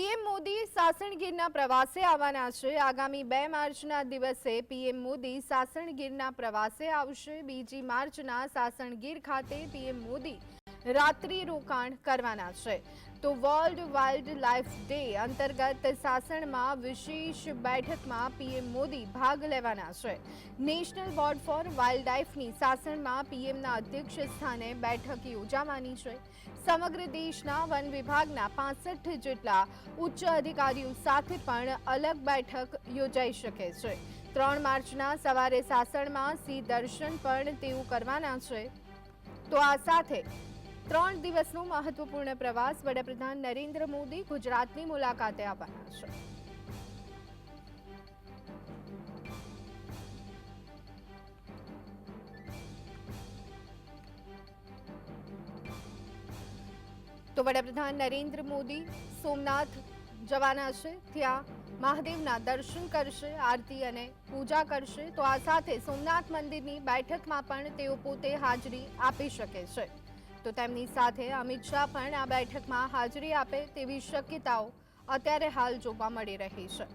PM Modi સાસણગીરના પ્રવાસે આવવાના છે. આગામી બે માર્ચના દિવસે પીએમ મોદી સાસણગીરના પ્રવાસે આવશે. બીજી માર્ચના સાસણગીર ખાતે પીએમ મોદી રાત્રિ રોકાણ કરવાના છે. તો વર્લ્ડ વાઇલ્ડ લાઇફ ડે અંતર્ગત સાસણમાં વિશેષ બેઠકમાં પીએમ મોદી ભાગ લેવાના છે. નેશનલ બોર્ડ ફોર વાઇલ્ડ લાઇફની સાસણમાં પીએમના અધ્યક્ષ સ્થાને બેઠક યોજાવાની છે. સમગ્ર દેશના વન વિભાગના પાસઠ જેટલા ઉચ્ચ અધિકારીઓ સાથે પણ અલગ બેઠક યોજાઈ શકે છે. ત્રણ માર્ચના સવારે સાસણમાં સિંહ દર્શન પણ તેઓ કરવાના છે. તો આ સાથે ત્રણ દિવસનો મહત્વપૂર્ણ પ્રવાસ વડાપ્રધાન નરેન્દ્ર મોદી ગુજરાતની મુલાકાતે આવવાના છે. તો વડાપ્રધાન નરેન્દ્ર મોદી સોમનાથ જવાના છે. ત્યાં મહાદેવના દર્શન કરશે, આરતી અને પૂજા કરશે. તો આ સાથે સોમનાથ મંદિરની બેઠકમાં પણ તેઓ પોતે હાજરી આપી શકે છે. તો તેમની સાથે અમિત શાહ પણ આ બેઠકમાં હાજરી આપે તેવી શક્યતાઓ અત્યારે હાલ જોવા મળી રહી છે.